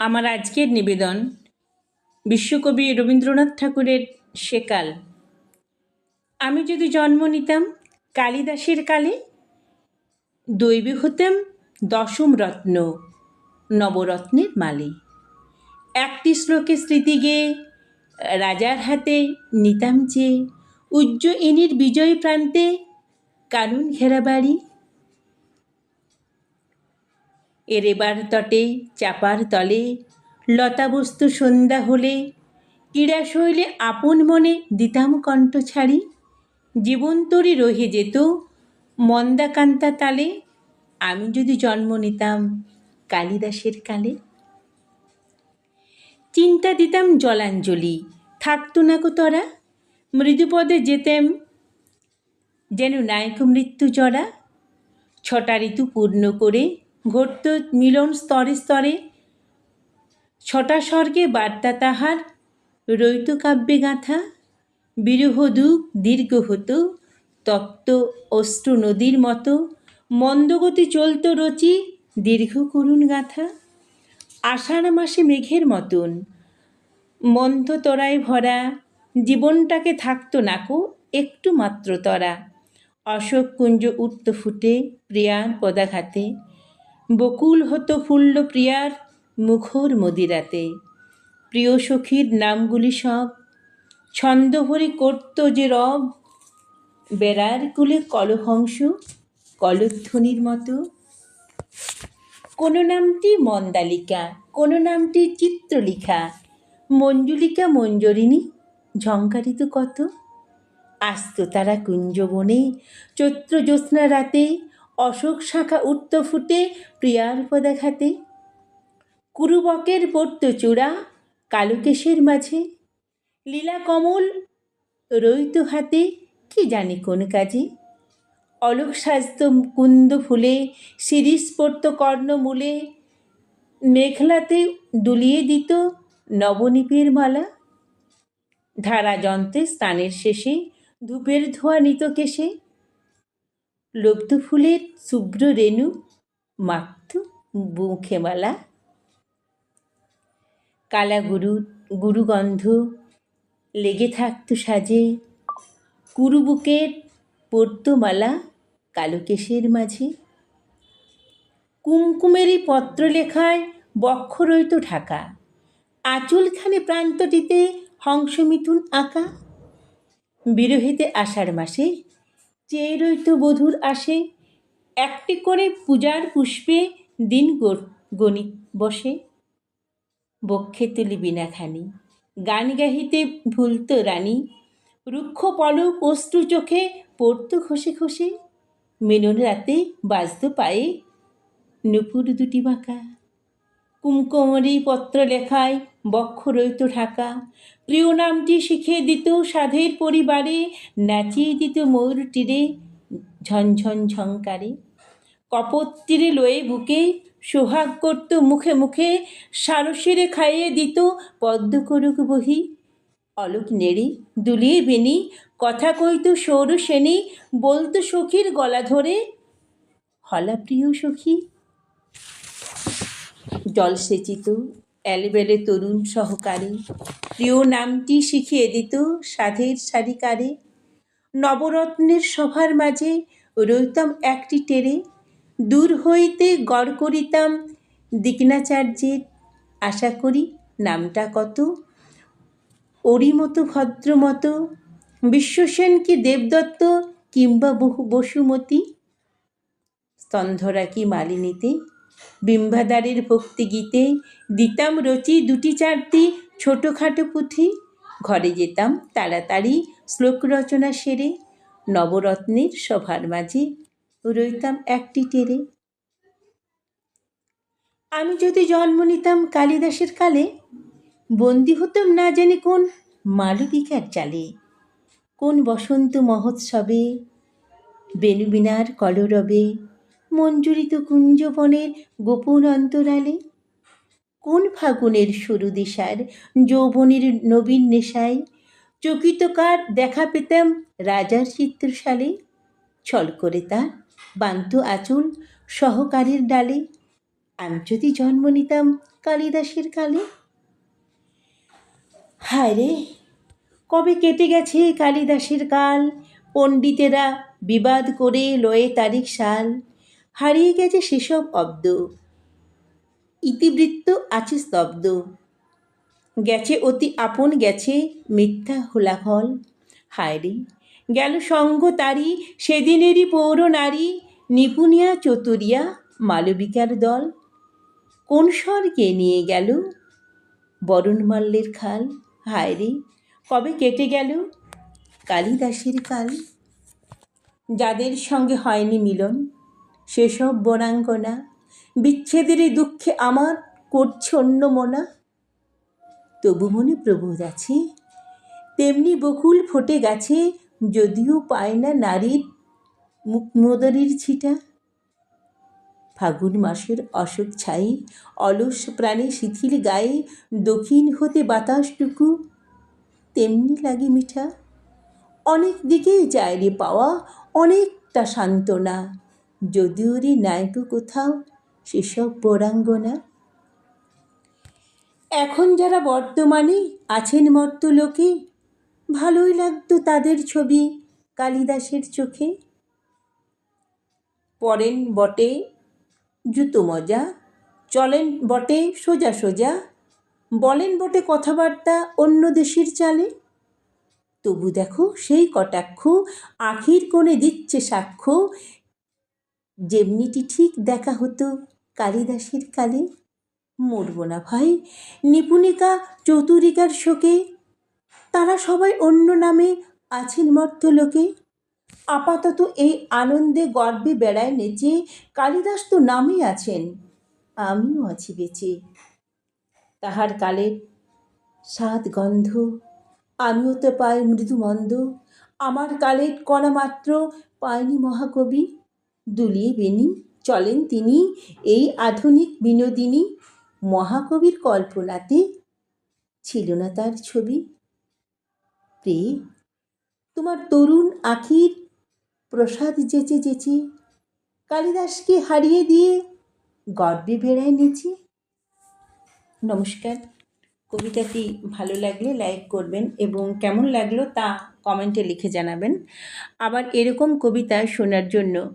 আমার আজকের নিবেদন বিশ্বকবি রবীন্দ্রনাথ ঠাকুরের সেকাল। আমি যদি জন্ম নিতাম কালিদাসের কালে, দৈবে হতাম দশম রত্ন নবরত্নের মালে। একটি শ্লোকে স্মৃতি গেয়ে রাজার হাতে নিতাম যে উজ্জয়িনীর বিজয় প্রান্তে কানুন ঘেরা বাড়ি এর এবার তটে, চাপার তলে, লতাবস্তু সন্ধ্যা হলে, ক্রীড়া শৈলে আপন মনে দিতাম কণ্ঠ ছাড়ি জীবন তরি রহে যেত মন্দাকান্তা তালে, আমি যদি জন্ম নিতাম কালিদাসের কালে। চিন্তা দিতাম জলাঞ্জলি, থাকতো না কো তরা, মৃদুপদে যেতেম যেন নায়ক মৃত্যু জরা, ছটা ঋতু পূর্ণ করে ঘটত মিলন স্তরে স্তরে। ছটা স্বর্গে বার্তা তাহার, রৈত কাব্যে গাঁথা। বিরহ দুঃখ দীর্ঘ হতো, তপ্ত অশ্রু নদীর মতো। মন্দগতি চলত রচি, দীর্ঘ করুণ গাথা। আষাঢ় মাসে মেঘের মতন। মন্থ তরায় ভরা, জীবনটাকে থাকতো নাকো একটু মাত্র তরা। অশোক কুঞ্জ উঠত ফুটে, প্রিয়ার পদাঘাতে। বকুল হতো ফুল্ল প্রিয়ার মুখর মদিরাতে। প্রিয় সখীর নামগুলি সব, ছন্দ ভরে করত যে রব। বেড়ার কুলে কলহংস, কলধ্বনির মতো। কোনো নামটি মন্দালিকা, কোনো নামটি চিত্রলিখা, মঞ্জুলিকা মঞ্জরিনী ঝঙ্কারিত কত? আস্ত তারা কুঞ্জবনে চৈত্র জ্যোৎস্না রাতে অশোক শাখা উঠত ফুটে প্রিয়ার পদাঘাতে। কুরুবকের পড়ত চূড়া কালুকেশের মাঝে। লীলা কমল রইত হাতে কি জানি কোন কাজে। অলোক সাজত কুন্দ ফুলে, শিরিষ পড়ত কর্ণমূলে। মেঘলাতে দুলিয়ে দিত নবনীপের মালা। ধারা যন্ত্রে স্নানের শেষে ধূপের ধোয়া নিত কেশে। লব্ধ ফুলের শুভ্র রেণু, মাখত মুখে মালা কালা গুরু গুরুগন্ধ, লেগে থাকতো সাজে। কুরু বুকের পড়তো মালা কালো কেশের মাঝে। কুমকুমেরই পত্র লেখায় বক্ষ রইত ঢাকা। আঁচলখানে প্রান্তটিতে হংসমিথুন আঁকা। বিরহিতে আষাঢ় মাসে চেয়ে রইত বধুর আসে। একটি করে পূজার পুষ্পে দিন গণিত বসে। বক্ষে তুলি বিনাখানি গান গাহিতে ভুলত রানী। রুক্ষ পলক অশ্রু চোখে পড়তো খসে খসে। মিলন রাতে বাজত পায়ে নুপুর দুটি বাঁকা। কুমকুমরি পত্র লেখায় বক্ষ রইত ঢাকা। প্রিয় নামটি শিখিয়ে দিত সাধের পরিবারে, নাচিয়ে দিত ময়ূর তীরে, ঝনঝন ঝঙ্কারে। কপত তীরে লয়ে বুকে, সোহাগ করত মুখে মুখে, সারসেরে খাইয়ে দিত পদ্ম করুক বহি। অলোক নেড়ে, দুলিয়ে বেনি, কথা কইত সৌর সেনি, বলতো সখীর গলা ধরে, হলা প্রিয় সখী। জলসেচিত এলবেলে তরুণ সহকারে। প্রিয় নামটি শিখিয়ে দিত সাধের সারিকারে। নবরত্নের সভার মাঝে রইতাম একটি টেরে। দূর হইতে গড় করিতাম দিকনাচার্যের আশা করি নামটা কত? ওরি মতো ভদ্র মতো বিশ্বসেন কি দেবদত্ত কিংবা বহু বসুমতী? স্তন্ধরা কি মালিনীতে? বিম্বাদারের ভক্তি গীতে দিতাম রচি দুটি চারটি ছোটোখাটো পুঁথি। ঘরে যেতাম তাড়াতাড়ি শ্লোক রচনা সেরে, নবরত্নের সভার মাঝে রইতাম একটি টেরে। আমি যদি জন্ম নিতাম কালিদাসের কালে, বন্দি হতাম না জানি কোন মালবিকার চালে, কোন বসন্ত মহোৎসবে বেনুবিনার কলরবে মঞ্জুরিত কুঞ্জবনের গোপন অন্তরালে? কোন ফাগুনের সরু দিশার যৌবনের নবীন নেশায়? চকিতকার দেখা পেতাম রাজার চিত্রশালে? ছল করে তার বান্ত আঁচল সহকারীর ডালে। আমি যদি জন্ম নিতাম কালিদাসের কালে? হায় রে, কবে কেটে গেছে কালিদাসের কাল? পণ্ডিতেরা বিবাদ করে লয়ে তারিখ সাল। হারিয়ে গেছে সেসব অব্দ। ইতিবৃত্ত আছে স্তব্ধ। গেছে অতি আপন গেছে মিথ্যা হোলাহল। হায় রে, গেল সঙ্গ তারি, সেদিনেরই পৌর নারী, নিপুণিয়া চতুরিয়া মালবিকার দল। কোন স্বর্গে নিয়ে গেল বরণমাল্যের খাল? হায় রে, কবে কেটে গেল কালিদাসের কাল? যাদের সঙ্গে হয়নি মিলন সেসব বরাঙ্গনা বিচ্ছেদের এই দুঃখে আমার করছে অন্য মনা। তবু মনে প্রবোধ আছে, তেমনি বকুল ফোটে গেছে, যদিও পায় না নারীর মুখমোদরির ছিটা। ফাগুন মাসের অশোক ছাই, অলস প্রাণে শিথিল গায়ে, দক্ষিণ হতে বাতাসটুকু, তেমনি লাগে মিঠা। অনেক দিকেই যায় রে পাওয়া, অনেকটা সান্ত্বনা। যদিও রে নায়ক কোথাও, সেসব পরাঙ্গনা। এখন যারা বর্তমানে আছেন মর্ত লোকে ভালোই লাগতো তাদের ছবি কালিদাসের চোখে। পরেন বটে জুতো মজা, চলেন বটে সোজা সোজা, বলেন বটে কথাবার্তা অন্য দেশের চালে। তবু দেখো সেই কটাক্ষ, আখির কোণে দিচ্ছে সাক্ষ্য যেমনিটি ঠিক দেখা হতো কালিদাসের কালে। মরব না ভাই, নিপুণিকা চতুরিকার শোকে। তারা সবাই অন্য নামে আছেন মর্ত লোকে আপাতত এই আনন্দে গর্বে বেড়ায় নেচে কালিদাস তো নামে আছেন, আমিও আছি বেঁচে। তাহার কালের স্বাদ গন্ধ, আমিও তো পাই মৃদু মন্দ আমার কালের কণা মাত্র পায়নি মহাকবি। দুলিয়ে বেনি চলেন তিনি এই আধুনিক বিনোদিনী মহাকবির কল্পনাতে। ছিল না তার ছবি। প্রে তোমার তরুণ আখির প্রসাদ যেচে যেচে, কালিদাসকে হারিয়ে দিয়ে গর্বে বেড়ায় নেচে। নমস্কার। কবিতাটি ভালো লাগলে লাইক করবেন এবং কেমন লাগল তা কমেন্টে লিখে জানাবেন। আবার এরকম কবিতা শোনার জন্য